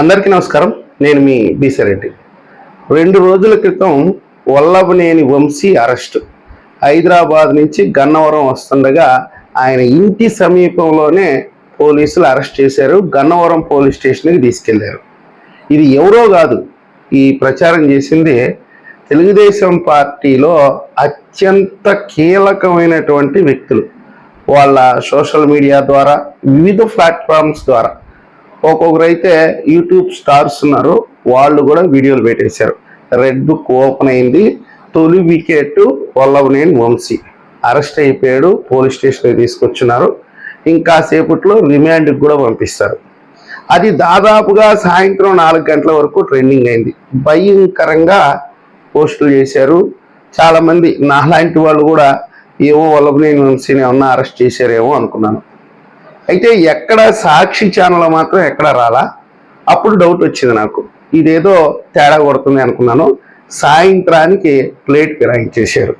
అందరికీ నమస్కారం. నేను మీ బీసరెడ్డి రెండు రోజుల క్రితం వల్లభనేని వంశీ అరెస్ట్. హైదరాబాద్ నుంచి గన్నవరం వస్తుండగా ఆయన ఇంటి సమీపంలోనే పోలీసులు అరెస్ట్ చేశారు. గన్నవరం పోలీస్ స్టేషన్కి తీసుకెళ్ళారు. ఇది ఎవరో కాదు ఈ ప్రచారం చేసింది తెలుగుదేశం పార్టీలో అత్యంత కీలకమైనటువంటి వ్యక్తులు. వాళ్ళ సోషల్ మీడియా ద్వారా వివిధ ప్లాట్ఫామ్స్ ద్వారా ఒక్కొక్కరు అయితే యూట్యూబ్ స్టార్స్ ఉన్నారు వాళ్ళు కూడా వీడియోలు పెట్టేశారు. రెడ్ బుక్ ఓపెన్ అయింది. తొలి వికెట్ వల్లభనేని వంశీ. అరెస్ట్ అయిపోయాడు పోలీస్ స్టేషన్కి తీసుకొచ్చున్నారు. ఇంకా సేపట్లో రిమాండ్కి కూడా పంపిస్తారు. అది దాదాపుగా సాయంత్రం నాలుగు గంటల వరకు ట్రెండింగ్ అయింది. భయంకరంగా పోస్టులు చేశారు. చాలామంది నాలాంటి వాళ్ళు కూడా ఏమో వల్లభనేని వంశీని ఏమన్నా అరెస్ట్ చేశారేమో అనుకున్నాను. అయితే ఎక్కడ సాక్షి ఛానల్ మాత్రం ఎక్కడ రాలా? అప్పుడు డౌట్ వచ్చింది నాకు. ఇదేదో తేడా కొడుతుంది అనుకున్నాను. సాయంత్రానికి ప్లేట్ ఫిరాయించేశారు.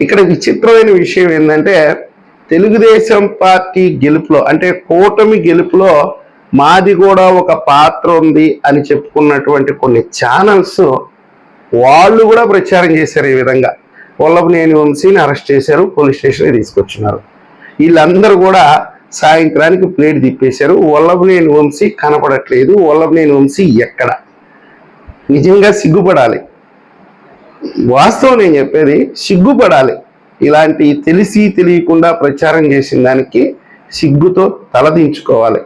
ఇక్కడ విచిత్రమైన విషయం ఏంటంటే తెలుగుదేశం పార్టీ గెలుపులో అంటే కూటమి గెలుపులో మాది కూడా ఒక పాత్ర ఉంది అని చెప్పుకున్నటువంటి కొన్ని ఛానల్స్ వాళ్ళు కూడా ప్రచారం చేశారు ఈ విధంగా. వల్లభనేని వంశీని అరెస్ట్ చేశారు పోలీస్ స్టేషన్కి తీసుకొచ్చినారు. వీళ్ళందరూ కూడా సాయంత్రానికి ప్లేట్ తిప్పేశారు. వల్లభనేని వంశీ కనపడట్లేదు. వల్లభనేని వంశీ ఎక్కడ? నిజంగా సిగ్గుపడాలి. వాస్తవం నేను చెప్పేది సిగ్గుపడాలి. ఇలాంటి తెలిసి తెలియకుండా ప్రచారం చేసిన దానికి సిగ్గుతో తలదించుకోవాలి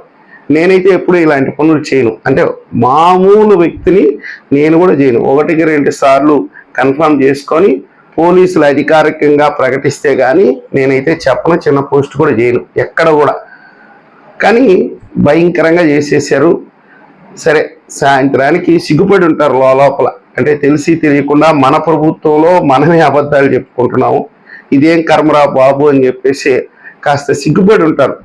నేనైతే ఎప్పుడూ ఇలాంటి పనులు చేయను. అంటే మామూలు వ్యక్తిని నేను కూడా చేయను. ఒకటికి రెండు సార్లు కన్ఫర్మ్ చేసుకొని పోలీసులు అధికారికంగా ప్రకటిస్తే కానీ నేనైతే చెప్పను చిన్న పోస్ట్ కూడా చేయను ఎక్కడ కూడా. కానీ భయంకరంగా చేసేసారు సరే సాయంత్రానికి సిగ్గుపడి ఉంటారు లోపల. అంటే తెలిసి తెలియకుండా మన ప్రభుత్వంలో మనమే అబద్ధాలు చెప్పుకుంటున్నాము. ఇదేం కర్మరా బాబు అని చెప్పేసి కాస్త సిగ్గుపడి ఉంటారు.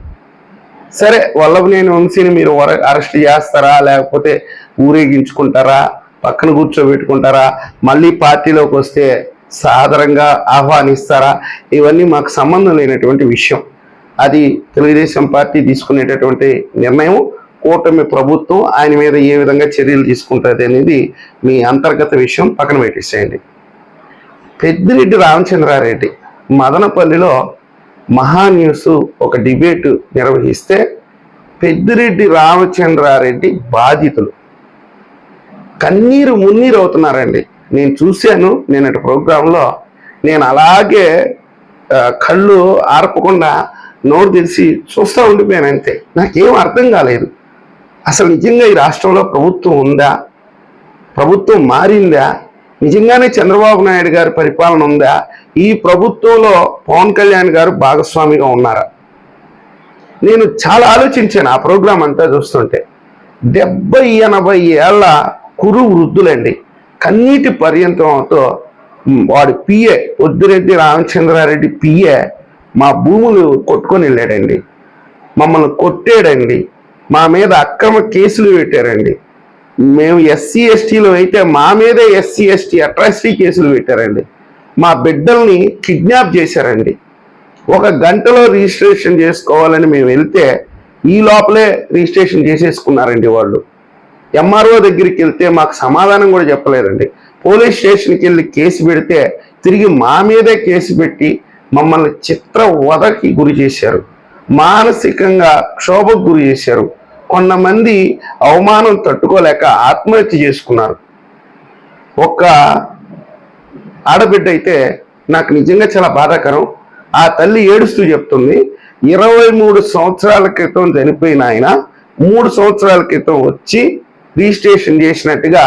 సరే వల్లభనేని వంశీని మీరు అరెస్ట్ చేస్తారా? లేకపోతే ఊరేగించుకుంటారా? పక్కన కూర్చోబెట్టుకుంటారా? మళ్ళీ పార్టీలోకి వస్తే సాదరంగా ఆహ్వానిస్తారా? ఇవన్నీ మాకు సంబంధం లేనటువంటి విషయం. అది తెలుగుదేశం పార్టీ తీసుకునేటటువంటి నిర్ణయం కూటమి ప్రభుత్వం ఆయన మీద ఏ విధంగా చర్యలు తీసుకుంటుంది అనేది మీ అంతర్గత విషయం పక్కన పెట్టేసేయండి. పెద్దిరెడ్డి రామచంద్రారెడ్డి మదనపల్లిలో మహా న్యూస్ ఒక డిబేట్ నిర్వహిస్తే పెద్దిరెడ్డి రామచంద్రారెడ్డి బాధితులు. కన్నీరు మున్నీరు అవుతున్నారండి. నేను చూశాను నేను అటు ప్రోగ్రాంలో నేను అలాగే కళ్ళు ఆర్పకుండా నోరు తెరిచి చూస్తూ ఉండిపోయాను అంతే. నాకేం అర్థం కాలేదు. అసలు నిజంగా ఈ రాష్ట్రంలో ప్రభుత్వం ఉందా? ప్రభుత్వం మారిందా? నిజంగానే చంద్రబాబు నాయుడు గారి పరిపాలన ఉందా? ఈ ప్రభుత్వంలో పవన్ కళ్యాణ్ గారు భాగస్వామిగా ఉన్నారా? నేను చాలా ఆలోచించాను ఆ ప్రోగ్రాం అంతా చూస్తుంటే. డెబ్బై ఎనభై ఏళ్ళ కురు వృద్ధులండి. కన్నీటి పర్యంతంతో వాడు వాడి పిఏ పొద్దురెడ్డి రామచంద్రారెడ్డి పిఏ మా భూములు కొట్టుకొని వెళ్ళాడండి. మమ్మల్ని కొట్టాడండి. మా మీద అక్రమ కేసులు పెట్టారండి. మేము ఎస్సీ ఎస్టీలో అయితే మా మీదే ఎస్సీ ఎస్టీ అట్రాసిటీ కేసులు పెట్టారండి. మా బిడ్డల్ని కిడ్నాప్ చేశారండి. ఒక గంటలో రిజిస్ట్రేషన్ చేసుకోవాలని మేము వెళ్తే ఈ లోపలే రిజిస్ట్రేషన్ చేసేసుకున్నారండి వాళ్ళు. ఎంఆర్ఓ దగ్గరికి వెళ్తే మాకు సమాధానం కూడా చెప్పలేదండి. పోలీస్ స్టేషన్కి వెళ్ళి కేసు పెడితే తిరిగి మా మీదే కేసు పెట్టి మమ్మల్ని చిత్ర వదకి గురి చేశారు. మానసికంగా క్షోభకు గురి చేశారు. కొంతమంది అవమానం తట్టుకోలేక ఆత్మహత్య చేసుకున్నారు. ఒక ఆడబిడ్డ అయితే నాకు నిజంగా చాలా బాధాకరం. ఆ తల్లి ఏడుస్తూ చెప్తుంది ఇరవై మూడు సంవత్సరాల క్రితం చనిపోయిన ఆయన మూడు సంవత్సరాల క్రితం వచ్చి రిజిస్ట్రేషన్ చేసినట్టుగా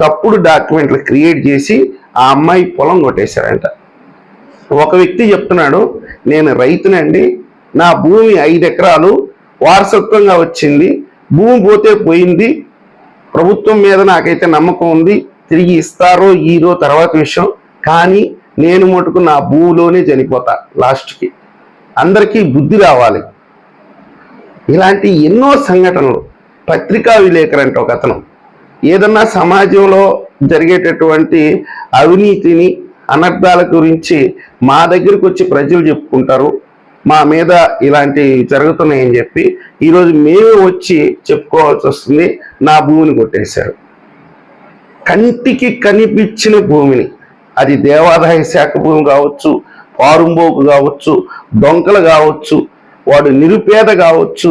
తప్పుడు డాక్యుమెంట్లు క్రియేట్ చేసి ఆ అమ్మాయి పొలం కొట్టేశారంట. ఒక వ్యక్తి చెప్తున్నాడు నేను రైతునండి నా భూమి ఐదు ఎకరాలు వారసత్వంగా వచ్చింది భూమి పోతే పోయింది ప్రభుత్వం మీద నాకైతే నమ్మకం ఉంది తిరిగి ఇస్తారో ఈరో తర్వాత విషయం కానీ నేను మటుకు నా భూమిలోనే చనిపోతా లాస్ట్కి. అందరికీ బుద్ధి రావాలి. ఇలాంటి ఎన్నో సంఘటనలు పత్రికా విలేకరు అంటే ఒక అతను. ఏదన్నా సమాజంలో జరిగేటటువంటి అవినీతిని అనర్థాల గురించి మా దగ్గరకు వచ్చి ప్రజలు చెప్పుకుంటారు. మా మీద ఇలాంటి జరుగుతున్నాయని చెప్పి ఈరోజు మేము వచ్చి చెప్పుకోవాల్సి వస్తుంది. నా భూమిని కొట్టేశారు. కంటికి కనిపించిన భూమిని. అది దేవాదాయ శాఖ భూమి కావచ్చు పారుంబోకు కావచ్చు డొంకలు కావచ్చు వాడు నిరుపేద కావచ్చు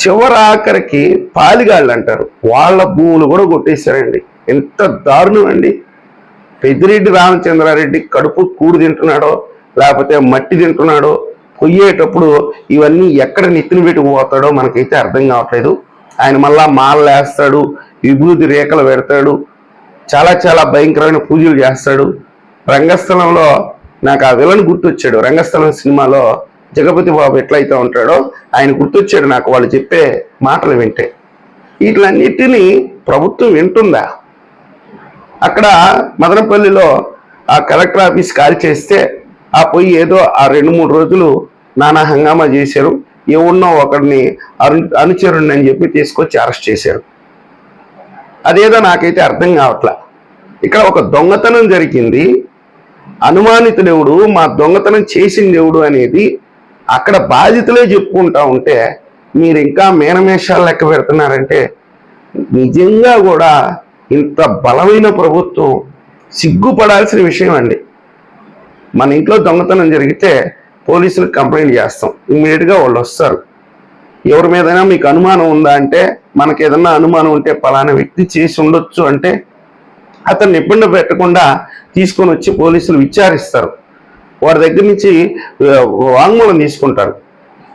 చివరి ఆఖరికి పాలిగాళ్ళు అంటారు వాళ్ళ భూములు కూడా కొట్టేశారండి. ఎంత దారుణం అండి పెద్దిరెడ్డి రామచంద్రారెడ్డి కడుపు కూడు తింటున్నాడో లేకపోతే మట్టి తింటున్నాడో కొయ్యేటప్పుడు ఇవన్నీ ఎక్కడ నెత్తిన పెట్టుకుపోతాడో మనకైతే అర్థం కావట్లేదు. ఆయన మళ్ళా మాలలేస్తాడు విభూతి రేఖలు పెడతాడు చాలా చాలా భయంకరమైన పూజలు చేస్తాడు. రంగస్థలంలో నాకు ఆ విలన్ గుర్తొచ్చాడు. రంగస్థలం సినిమాలో జగపతి బాబు ఎట్లయితే ఉంటాడో ఆయన గుర్తొచ్చాడు నాకు వాళ్ళు చెప్పే మాటలు వింటే. వీటిలన్నిటినీ ప్రభుత్వం వింటుందా? అక్కడ మదనపల్లిలో ఆ కలెక్టర్ ఆఫీస్ కాల్ చేస్తే ఆ పోయి ఏదో ఆ రెండు మూడు రోజులు నానా హంగామా చేశారు. ఏమున్నో ఒకడిని అను అనుచరుణ్ణి అని చెప్పి తీసుకొచ్చి అరెస్ట్ చేశారు. అదేదో నాకైతే అర్థం కావట్లా. ఇక్కడ ఒక దొంగతనం జరిగింది. అనుమానితుడెవడు మా దొంగతనం చేసింది దేవుడు అనేది అక్కడ బాధితులే చెప్పుకుంటా ఉంటే మీరు ఇంకా మేనమేషాలు లెక్క పెడుతున్నారంటే నిజంగా కూడా ఇంత బలమైన ప్రభుత్వం సిగ్గుపడాల్సిన విషయం అండి. మన ఇంట్లో దొంగతనం జరిగితే పోలీసులకు కంప్లైంట్ చేస్తాం. ఇమ్మీడియట్గా వాళ్ళు వస్తారు. ఎవరి మీదైనా మీకు అనుమానం ఉందా అంటే మనకి ఏదన్నా అనుమానం ఉంటే పలానా వ్యక్తి చేసి ఉండొచ్చు అంటే అతన్ని ఇబ్బంది పెట్టకుండా తీసుకొని వచ్చి పోలీసులు విచారిస్తారు. వాడి దగ్గర నుంచి వాంగ్మూలం తీసుకుంటారు.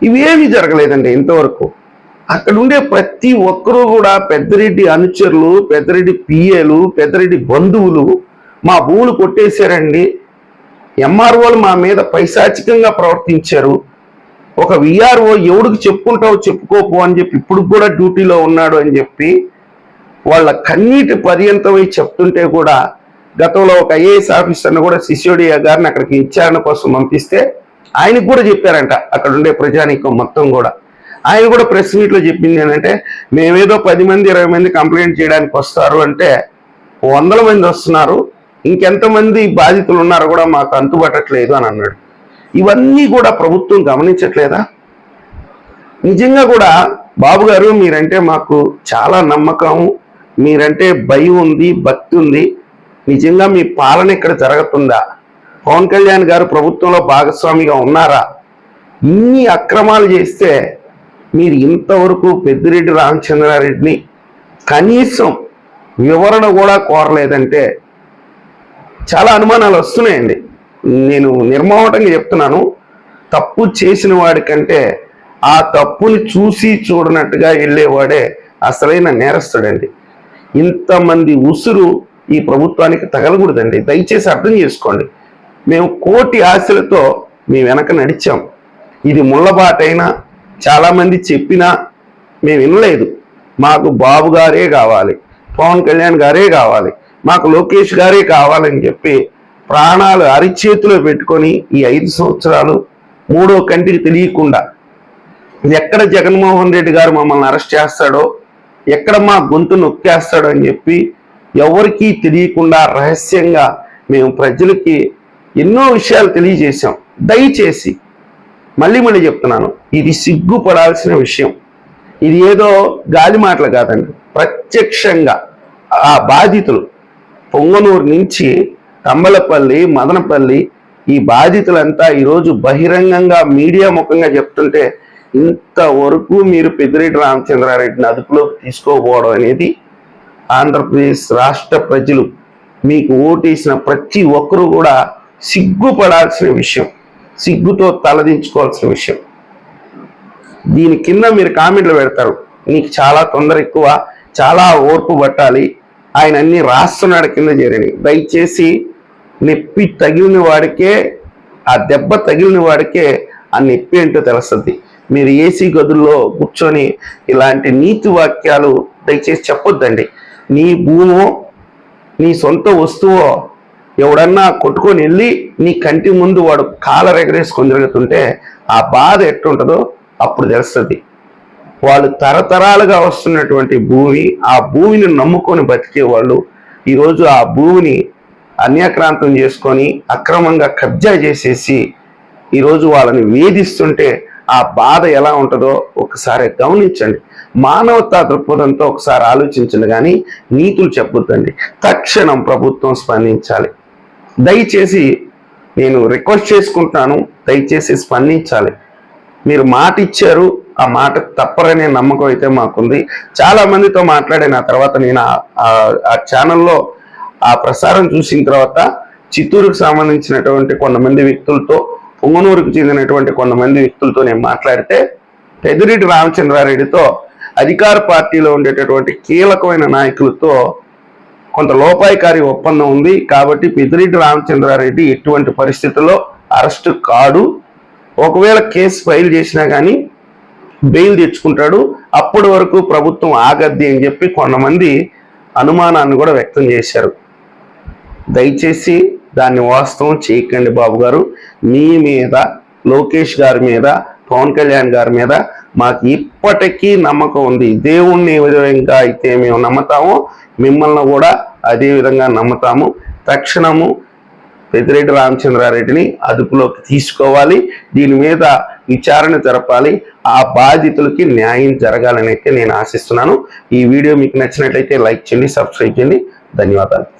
ఇవేమీ జరగలేదండి ఇంతవరకు. అక్కడ ఉండే ప్రతి ఒక్కరూ కూడా పెద్దరెడ్డి అనుచరులు పెద్దరెడ్డి పిఏలు పెద్దరెడ్డి బంధువులు మా భూములు కొట్టేశారండి. ఎంఆర్ఓలు మా మీద పైశాచికంగా ప్రవర్తించారు. ఒక విఆర్ఓ ఎవడికి చెప్పుకుంటావు చెప్పుకోపో అని చెప్పి ఇప్పుడు కూడా డ్యూటీలో ఉన్నాడు అని చెప్పి వాళ్ళ కన్నీటి పర్యంతమై చెప్తుంటే కూడా గతంలో ఒక ఐఏఎస్ ఆఫీసర్ను కూడా సిసోడియా గారిని అక్కడికి విచారణ కోసం పంపిస్తే ఆయనకు కూడా చెప్పారంట అక్కడ ఉండే ప్రజానీకం మొత్తం కూడా. ఆయన కూడా ప్రెస్ మీట్లో చెప్పింది ఏంటంటే మేమేదో పది మంది ఇరవై మంది కంప్లైంట్ చేయడానికి వస్తారు అంటే వందల మంది వస్తున్నారు ఇంకెంతమంది బాధితులు ఉన్నారో కూడా మాకు అంతుబట్టట్లేదు అని అన్నాడు. ఇవన్నీ కూడా ప్రభుత్వం గమనించట్లేదా? నిజంగా కూడా బాబు గారు మీరంటే మాకు చాలా నమ్మకం మీరంటే భయం ఉంది భక్తి ఉంది. నిజంగా మీ పాలన ఇక్కడ జరుగుతుందా? పవన్ కళ్యాణ్ గారు ప్రభుత్వంలో భాగస్వామిగా ఉన్నారా? ఇన్ని అక్రమాలు చేస్తే మీరు ఇంతవరకు పెద్దిరెడ్డి రామచంద్రారెడ్డిని కనీసం వివరణ కూడా కోరలేదంటే చాలా అనుమానాలు వస్తున్నాయండి. నేను నిర్మోహటంగా చెప్తున్నాను. తప్పు చేసిన వాడికంటే ఆ తప్పుని చూసి చూడనట్టుగా వెళ్ళేవాడే అసలైన నేరస్తుడండి. ఇంతమంది ఉసురు ఈ ప్రభుత్వానికి తగలకూడదండి. దయచేసి అర్థం చేసుకోండి. మేము కోటి ఆశలతో మీ వెనక నడిచాం. ఇది ముళ్ళబాటైనా చాలామంది చెప్పినా మేము వినలేదు. మాకు బాబు గారే కావాలి పవన్ కళ్యాణ్ గారే కావాలి మాకు లోకేష్ గారే కావాలని చెప్పి ప్రాణాలు అరిచేతిలో పెట్టుకొని ఈ ఐదు సంవత్సరాలు మూడో కంటికి తెలియకుండా ఎక్కడ జగన్మోహన్ రెడ్డి గారు మమ్మల్ని అరెస్ట్ చేస్తాడో ఎక్కడ మా గొంతు నొక్కేస్తాడో అని చెప్పి ఎవరికీ తెలియకుండా రహస్యంగా మేము ప్రజలకి ఎన్నో విషయాలు తెలియజేశాం. దయచేసి మళ్ళీ మళ్ళీ చెప్తున్నాను ఇది సిగ్గుపడాల్సిన విషయం. ఇది ఏదో గాలి మాటలు కాదండి. ప్రత్యక్షంగా ఆ బాధితులు పొంగనూరు నుంచి తమ్మలపల్లి మదనపల్లి ఈ బాధితులంతా ఈరోజు బహిరంగంగా మీడియా ముఖంగా చెప్తుంటే ఇంతవరకు మీరు పెద్దిరెడ్డి రామచంద్రారెడ్డిని అదుపులోకి తీసుకోకపోవడం అనేది ఆంధ్రప్రదేశ్ రాష్ట్ర ప్రజలు మీకు ఓటేసిన ప్రతి ఒక్కరూ కూడా సిగ్గుపడాల్సిన విషయం సిగ్గుతో తలదించుకోవాల్సిన విషయం. దీని కింద మీరు కామెంట్లు పెడతారు. నీకు చాలా తొందర ఎక్కువ చాలా ఓర్పు పట్టాలి. ఆయన అన్ని రాస్తున్నాడు కింద చేరని. దయచేసి నొప్పి తగిలిన వాడికే ఆ దెబ్బ తగిలిన వాడికే ఆ నొప్పి ఏంటో తెలుస్తుంది. మీరు ఏసీ గదుల్లో కూర్చొని ఇలాంటి నీతి వాక్యాలు దయచేసి చెప్పొద్దండి. నీ భూమో నీ సొంత వస్తువో ఎవడన్నా కొట్టుకొని వెళ్ళి నీ కంటి ముందు వాడు కాలర్ ఎగరేసుకొని తిరుగుతుంటే ఆ బాధ ఎట్టుంటుందో అప్పుడు తెలుస్తుంది. వాళ్ళు తరతరాలుగా వస్తున్నటువంటి భూమి ఆ భూమిని నమ్ముకొని బతికే వాళ్ళు ఈరోజు ఆ భూమిని అన్యాక్రాంతం చేసుకొని అక్రమంగా కబ్జా చేసేసి ఈరోజు వాళ్ళని వేధిస్తుంటే ఆ బాధ ఎలా ఉంటుందో ఒకసారి గమనించండి మానవతా దృక్పథంతో ఒకసారి ఆలోచించండి కానీ నీతులు చెప్పొద్దండి. తక్షణం ప్రభుత్వం స్పందించాలి. దయచేసి నేను రిక్వెస్ట్ చేసుకుంటున్నాను దయచేసి స్పందించాలి. మీరు మాట ఇచ్చారు ఆ మాట తప్పరనే నమ్మకం అయితే మాకుంది. చాలా మందితో మాట్లాడిన తర్వాత నేను ఆ- ఆ ఛానల్లో ఆ ప్రసారం చూసిన తర్వాత చిత్తూరుకు సంబంధించినటువంటి కొంతమంది వ్యక్తులతో పొంగనూరుకు చెందినటువంటి కొంతమంది వ్యక్తులతో నేను మాట్లాడితే పెద్దిరెడ్డి రామచంద్రారెడ్డితో అధికార పార్టీలో ఉండేటటువంటి కీలకమైన నాయకులతో కొంత లోపాయికారి ఒప్పందం ఉంది. కాబట్టి పెద్దిరెడ్డి రామచంద్రారెడ్డి ఎటువంటి పరిస్థితుల్లో అరెస్ట్ కాడు. ఒకవేళ కేసు ఫైల్ చేసినా కానీ బెయిల్ తెచ్చుకుంటాడు. అప్పటి వరకు ప్రభుత్వం ఆగద్ది అని చెప్పి కొంతమంది అనుమానాన్ని కూడా వ్యక్తం చేశారు. దయచేసి దాన్ని వాస్తవం చేయకండి బాబు గారు. మీ మీద లోకేష్ గారి మీద పవన్ కళ్యాణ్ గారి మీద మాకు ఇప్పటికీ నమ్మకం ఉంది. దేవుణ్ణి ఏ విధంగా అయితే మేము నమ్ముతామో మిమ్మల్ని కూడా అదే విధంగా నమ్ముతాము. తక్షణము పెద్దిరెడ్డి రామచంద్రారెడ్డిని అదుపులోకి తీసుకోవాలి. దీని మీద విచారణ జరపాలి. ఆ బాధితులకి న్యాయం జరగాలని అయితే నేను ఆశిస్తున్నాను. ఈ వీడియో మీకు నచ్చినట్లయితే లైక్ చేయండి సబ్స్క్రైబ్ చేయండి. ధన్యవాదాలు.